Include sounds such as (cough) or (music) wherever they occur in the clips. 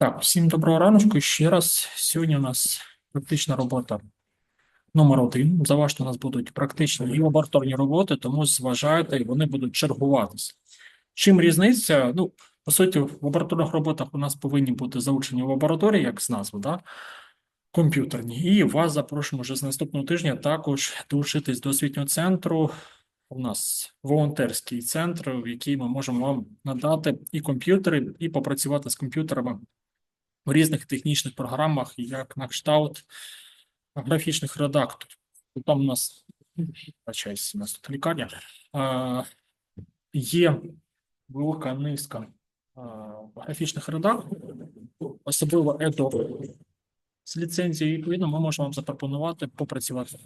Так, всім доброго раночку. Ще раз. Сьогодні у нас практична робота номер один. Заважте у нас будуть практичні і лабораторні роботи, тому зважайте, і вони будуть чергуватися. Чим різниця? Ну, по суті, в лабораторних роботах у нас повинні бути заучені в лабораторії, як з назви, да? комп'ютерні. І вас запрошуємо вже з наступного тижня також долучитись до освітнього центру. У нас волонтерський центр, в який ми можемо вам надати і комп'ютери, і попрацювати з комп'ютерами в різних технічних програмах, як на кшталт графічних редакторів. Там у нас, у нас тут лікарня, є велика низка графічних редакторів, особливо Adobe. З ліцензією, відповідно, ми можемо вам запропонувати попрацювати.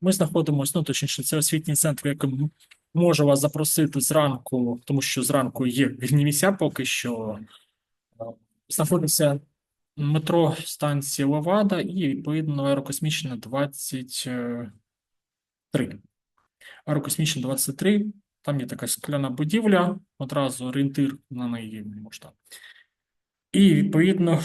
Ми знаходимося, ну, точніше, це освітній центр, який може вас запросити зранку, тому що зранку є вільні місця поки що. Знаходиться метро станція Левада і, відповідно, аерокосмічна 23. Аерокосмічна 23, там є така скляна будівля, одразу орієнтир на неї можна. І, відповідно,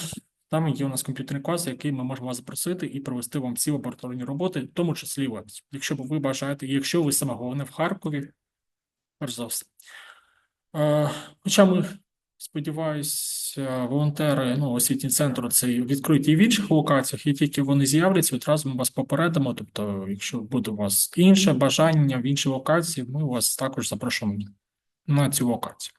там є у нас комп'ютерний клас, який ми можемо вас запросити і провести вам всі лабораторні роботи, в тому числі веб. Якщо ви бажаєте, якщо ви саме головне в Харкові, перш за все. Е, Хоча ми, сподіваюсь, е, волонтери, ну, освітній центр це відкриті і в інших локаціях, і тільки вони з'являться, одразу ми вас попередимо. Тобто, якщо буде у вас інше бажання в іншій локації, ми вас також запрошуємо на цю локацію.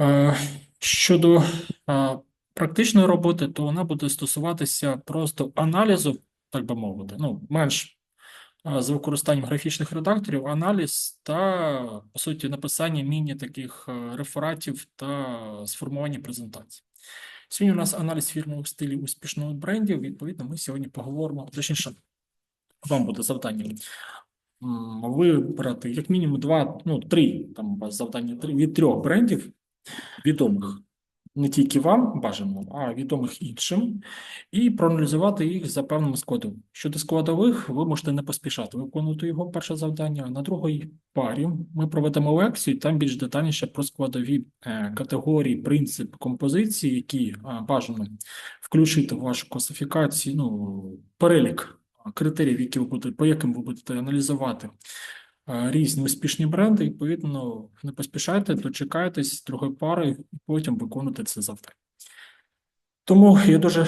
Е, Щодо е, практичної роботи, то вона буде стосуватися просто аналізу, так би мовити, ну, менш з використанням графічних редакторів, аналіз та, по суті, написання міні таких е, рефератів та сформування презентацій. Сьогодні у нас аналіз фірмових стилів успішного брендів. Відповідно, ми сьогодні поговоримо, точніше, вам буде завдання вибрати як мінімум два, ну, три, там завдання три, від трьох брендів відомих не тільки вам бажано, а відомих іншим, і проаналізувати їх за певним складом. Щодо складових, ви можете не поспішати виконувати його перше завдання. На другій парі ми проведемо лекцію, там більш детальніше про складові е, категорії, принцип композиції, які е, бажано включити в вашу класифікацію, ну, перелік критеріїв, які ви будете, по яким ви будете аналізувати різні успішні бренди. Відповідно, не поспішайте, дочекайтесь другої пари і потім виконуйте це завдання. Тому я дуже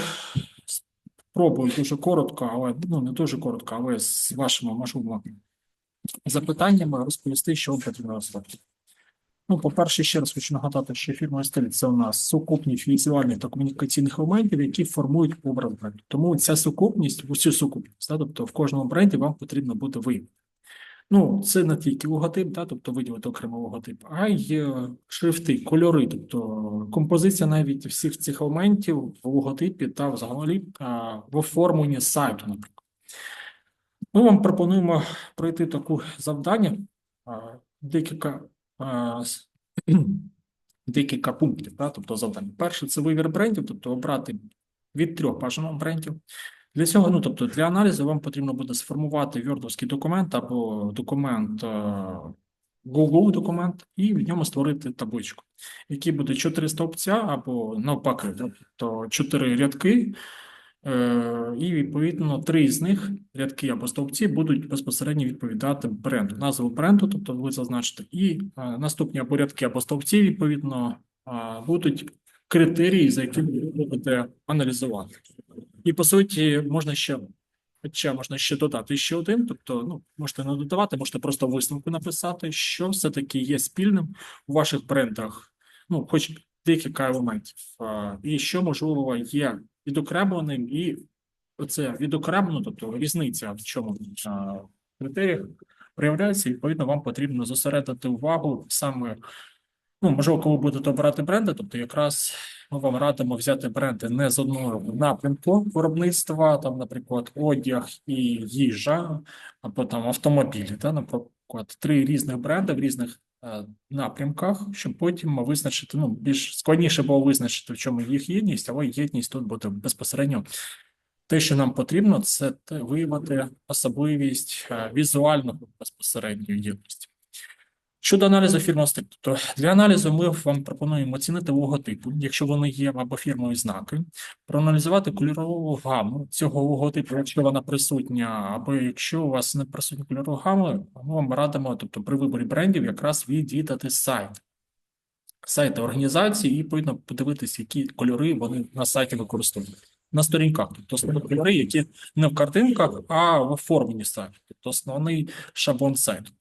спробую дуже коротко, але ну не дуже коротко, але з вашими можливими запитаннями розповісти, що вам потрібно розробити. Ну, по-перше, ще раз хочу нагадати, що фірма стиль це у нас сукупність візуальних та комунікаційних елементів, які формують образ бренду. Тому ця сукупність, усю сукупність, да, тобто в кожному бренді вам потрібно буде виявити. Ну, це не тільки логотип, да, тобто виділити окремо логотип, а й е, шрифти, кольори, тобто композиція навіть всіх цих елементів в логотипі та взагалі в оформленні сайту, наприклад. Ми вам пропонуємо пройти таку завдання, декілька, (clears throat) декілька пунктів, да, тобто завдання. Перше це вибір брендів, тобто обрати від трьох бажаних брендів. Для цього, ну тобто для аналізу вам потрібно буде сформувати wordовський документ або документ, е, Google документ, і в ньому створити табличку, в якій буде чотири стовпця або навпаки, тобто чотири рядки, е, і відповідно три з них рядки або стовпці будуть безпосередньо відповідати бренду, назву бренду, тобто ви зазначите, і е, наступні або рядки або стовпці, відповідно, будуть критерії, за якими ви будете аналізувати. І по суті, можна ще, хоча можна ще додати ще один, тобто, ну, можете не додавати, можете просто висновку написати, що все-таки є спільним у ваших брендах, ну, хоч декілька елементів, і що, можливо, є відокремленим, і оце відокремлено, тобто різниця в чому критеріях проявляється, відповідно, вам потрібно зосередити увагу саме Ну, можливо, коли будете обирати бренди, тобто якраз ми вам радимо взяти бренди не з одного напрямку виробництва, там, наприклад, одяг і їжа, або там автомобілі, та, наприклад, три різних бренди в різних е, напрямках, щоб потім визначити, ну, більш складніше було визначити, в чому їх єдність, але єдність тут буде безпосередньо. Те, що нам потрібно, це виявити особливість е, візуального безпосередньої єдності. Щодо аналізу фірмового стилю, то для аналізу ми вам пропонуємо оцінити логотипу, якщо вони є або фірмові знаки, проаналізувати кольорову гаму цього логотипу, якщо вона присутня, або якщо у вас не присутня кольорова гама, ми вам радимо, тобто при виборі брендів, якраз відвідати сайт. Сайти організації і відповідно подивитися, які кольори вони на сайті використовують. На сторінках, тобто основні кольори, які не в картинках, а в оформленні сайту, тобто основний шаблон сайту.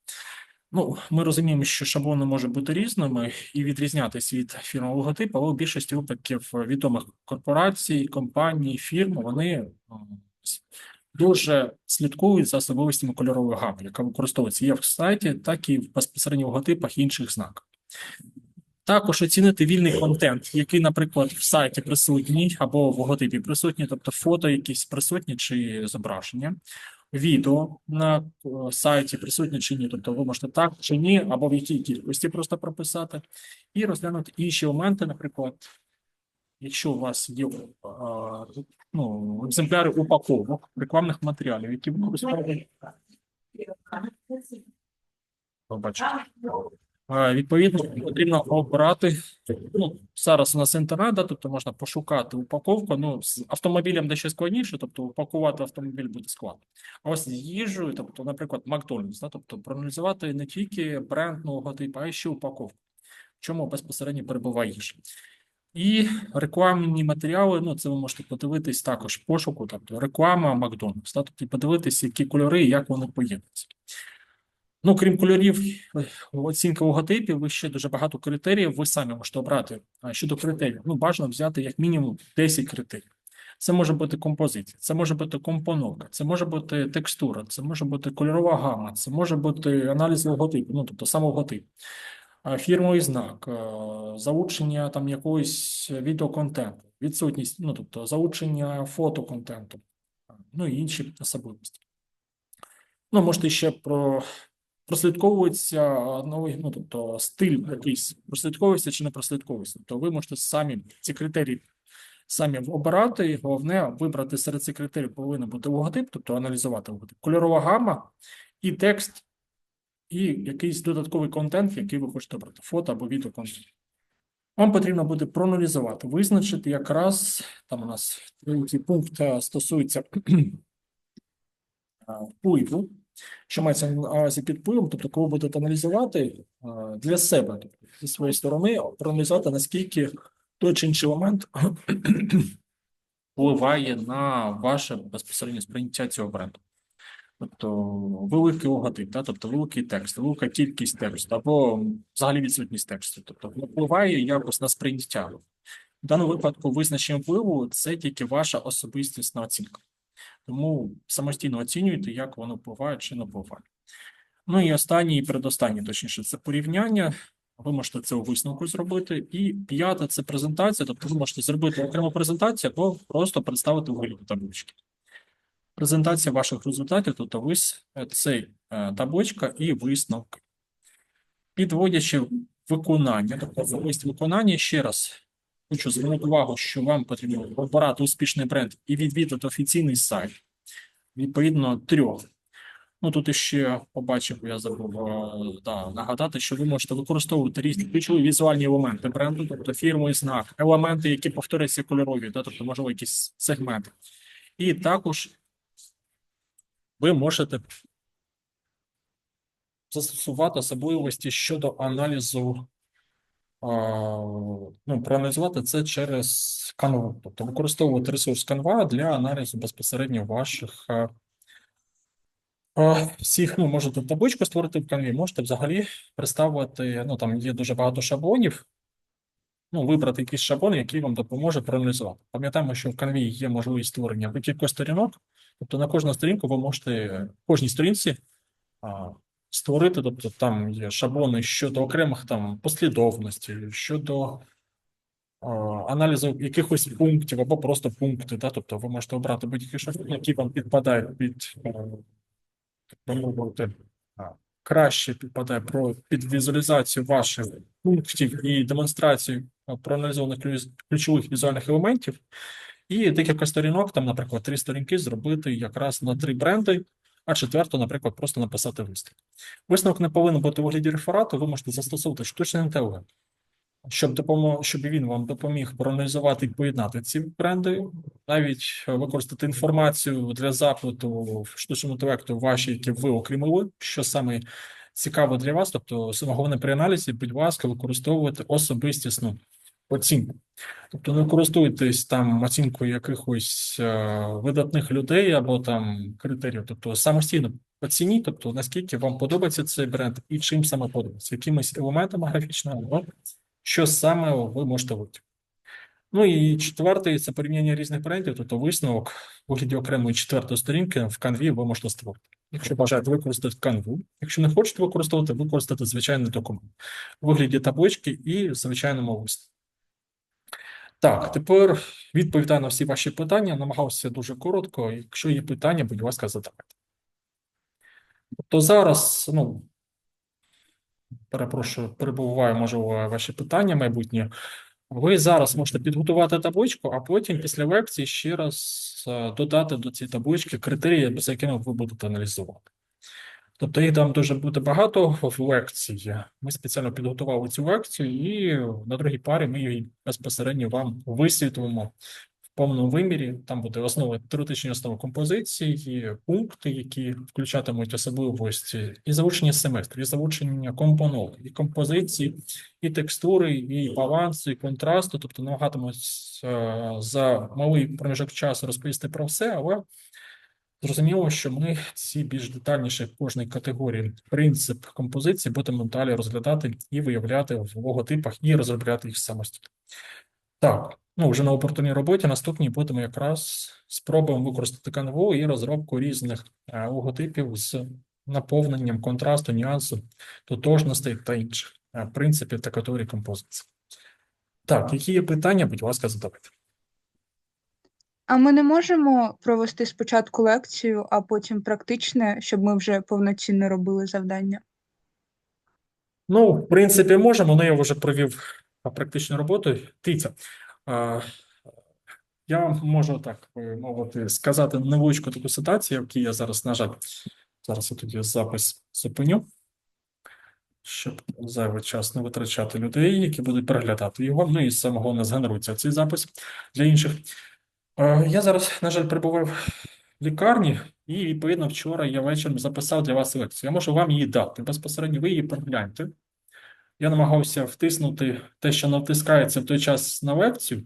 Ну, ми розуміємо, що шаблони можуть бути різними і відрізнятися від фірмового логотипу, але в більшості випадків відомих корпорацій, компаній, фірм вони дуже слідкують за особливостями кольорової гами, яка використовується як в сайті, так і безпосередньо в логотипах і інших знаків. Також оцінити вільний контент, який, наприклад, в сайті присутній або в логотипі присутній, тобто фото якісь присутні чи зображення, відео на е, сайті присутні чи ні, тобто ви можете так чи ні, або в якій кількості просто прописати, і розглянути інші моменти, наприклад, якщо у вас є е, ну, екземпляри упаковок рекламних матеріалів, які використовують Побачите. Е, Відповідно, потрібно обрати. Ну, зараз у нас інтернет, да, тобто можна пошукати упаковку. Ну, з автомобілем дещо складніше, тобто упакувати автомобіль буде складно. А ось з їжею, тобто, наприклад, Макдональдс, да, тобто проаналізувати не тільки бренд логотип, а й ще упаковку, в чому безпосередньо перебуває їжа. І рекламні матеріали, ну це ви можете подивитись також пошуку, тобто реклама Макдональдс, да, тобто подивитись, які кольори і як вони поєднуються. Ну, крім кольорів, е, оцінки логотипів, ви ще дуже багато критеріїв ви самі можете обрати. А щодо критеріїв, ну, бажано взяти як мінімум 10 критеріїв. Це може бути композиція, це може бути компоновка, це може бути текстура, це може бути кольорова гама, це може бути аналіз логотипу, ну, тобто сам логотип, фірмовий знак, е, залучення там якогось відеоконтенту, відсутність, ну, тобто залучення фотоконтенту, ну і інші особливості. Ну, можете ще про прослідковується новий, ну тобто стиль якийсь прослідковується чи не прослідковується. Тобто ви можете самі ці критерії самі обирати. І головне вибрати серед цих критеріїв повинен бути логотип, тобто аналізувати логотип, кольорова гама і текст, і якийсь додатковий контент, який ви хочете обрати, фото або відеоконтент. Вам потрібно буде проаналізувати, визначити якраз там у нас третій пункт е, стосується впливу. Що мається на увазі під впливом, тобто, коли будете аналізувати для себе, тобто, зі своєї сторони, проаналізувати, наскільки той чи інший момент (clears throat) впливає на ваше безпосереднє сприйняття цього бренду. Тобто великий логотип, да? тобто великий текст, велика кількість тексту, або взагалі відсутність тексту, тобто впливає якось на сприйняття. В даному випадку визначення впливу це тільки ваша особистісна оцінка. Тому самостійно оцінюйте, як воно впливає чи не впливає. Ну і останнє, і передостаннє, точніше, це порівняння. Ви можете це у висновку зробити. І п'яте це презентація. Тобто ви можете зробити окрему презентацію або просто представити у вигляді таблички. Презентація ваших результатів, тобто вис цей е, табличка і висновки. Підводячи виконання, тобто особисте виконання, ще раз хочу звернути увагу, що вам потрібно обирати успішний бренд і відвідати офіційний сайт, відповідно, трьох. Ну, тут іще побачив, я забув е, да, нагадати, що ви можете використовувати різні ключові візуальні елементи бренду, тобто фірму і знак, елементи, які повторюються кольорові, да, тобто, можливо, якісь сегменти. І також ви можете застосувати особливості щодо аналізу, ну, проаналізувати це через Canva, тобто використовувати ресурс Canva для аналізу безпосередньо ваших а, а, всіх, ну, можете табличку створити в Canva, можете взагалі представити, ну, там є дуже багато шаблонів, ну, вибрати якийсь шаблон, який вам допоможе проаналізувати. Пам'ятаємо, що в Canva є можливість створення декількох сторінок, тобто на кожну сторінку ви можете кожній сторінці створити, тобто там є шаблони щодо окремих там послідовностей, щодо а, аналізу якихось пунктів або просто пункти, да? тобто ви можете обрати будь-який шаблон, який вам підпадає під, е, мовити, краще підпадає про під візуалізацію ваших пунктів і демонстрацію проаналізованих ключових візуальних елементів. І декілька сторінок, там, наприклад, три сторінки зробити якраз на три бренди, а четверту, наприклад, просто написати висновок. Висновок не повинен бути у вигляді реферату, ви можете застосовувати штучний інтелект, щоб, допомо... щоб він вам допоміг проаналізувати і поєднати ці бренди, навіть використати інформацію для запиту в штучному інтелекту ваші, які ви окремили, що саме цікаво для вас, тобто саме головне при аналізі, будь ласка, використовувати особистісну оцінку. Тобто не користуйтесь там оцінкою якихось е, видатних людей або там критеріїв. Тобто самостійно оцініть, тобто наскільки вам подобається цей бренд і чим саме подобається, якимись елементами графічного, або що саме ви можете вийти. Ну і четвертий це порівняння різних брендів, тобто висновок вигляді окремої четвертої сторінки в канві ви можете створити. Якщо бажаєте використати канву, якщо не хочете використовувати, використати звичайний документ у вигляді таблички і в звичайному висновку. Так, тепер відповідаю на всі ваші питання. Намагався дуже коротко. Якщо є питання, будь ласка, задавайте. Тобто зараз, ну, перепрошую, перебуваю, можливо, ваші питання майбутнє. Ви зараз можете підготувати табличку, а потім після лекції ще раз е, додати до цієї таблички критерії, за якими ви будете аналізувати. Тобто їх там дуже буде багато в лекції. Ми спеціально підготували цю лекцію, і на другій парі ми її безпосередньо вам висвітлимо в повному вимірі. Там буде основи теоретичні основи композиції, пункти, які включатимуть особливості, і залучення семестру, і залучення компоновок, і композиції, і текстури, і балансу, і контрасту. Тобто намагатимусь е, за малий проміжок часу розповісти про все, але Зрозуміло, що ми ці більш детальніше в кожній категорії принцип композиції будемо далі розглядати і виявляти в логотипах і розробляти їх самостійно. Так, ну вже на оперативній роботі наступній будемо якраз спробуємо використати канву і розробку різних е, логотипів з наповненням контрасту, нюансу, тотожностей та інших е, принципів та категорій композиції. Так, які є питання, будь ласка, задавайте. А ми не можемо провести спочатку лекцію, а потім практичне, щоб ми вже повноцінно робили завдання? Ну, в принципі, можемо, але я вже провів практичну роботу. Дивіться, я можу так мовити сказати невеличку таку ситуацію, якій я зараз, на жаль, зараз я тоді запис зупиню, щоб зайвий час не витрачати людей, які будуть переглядати його. Ну і саме головне згенерується цей запис для інших. Е, Я зараз, на жаль, перебував в лікарні, і відповідно вчора я вечором записав для вас лекцію. Я можу вам її дати. Безпосередньо ви її прогляньте. Я намагався втиснути те, що натискається в той час на лекцію.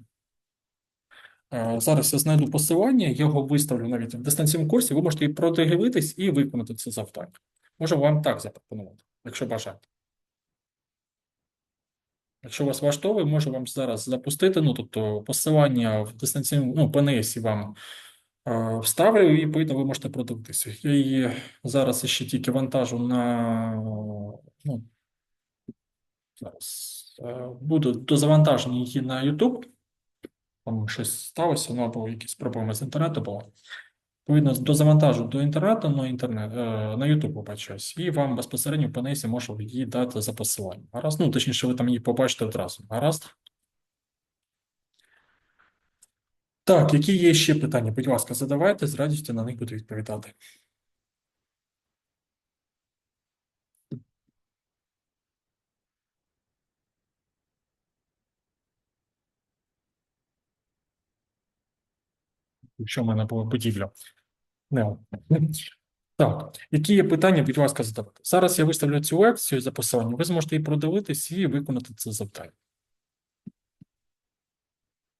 Е, Зараз я знайду посилання, його виставлю навіть в дистанційному курсі. Ви можете і продивитись і виконати це завдання. Можу вам так запропонувати, якщо бажаєте. Якщо вас влаштовує, можу вам зараз запустити. Ну, тобто, посилання в дистанційному, ну, PNS вам е, вставлю, і відповідно ви можете продивитися. Я її зараз ще тільки вантажу на ну, зараз е, буду до завантаження її на YouTube. Там щось сталося, ну або якісь проблеми з інтернету було. Відповідно, до завантажу до інтернету на інтернет е, на YouTube побачусь, і вам безпосередньо по Панесі можу її дати за посиланням. Гаразд, ну точніше, ви там її побачите одразу. Гаразд. Так, які є ще питання? Будь ласка, задавайте, з радістю на них буду відповідати. Якщо в мене була будівля. Не. Так, які є питання, будь ласка, задавати. Зараз я виставлю цю лекцію за посиланням. Ви зможете її продивитись і виконати це завдання.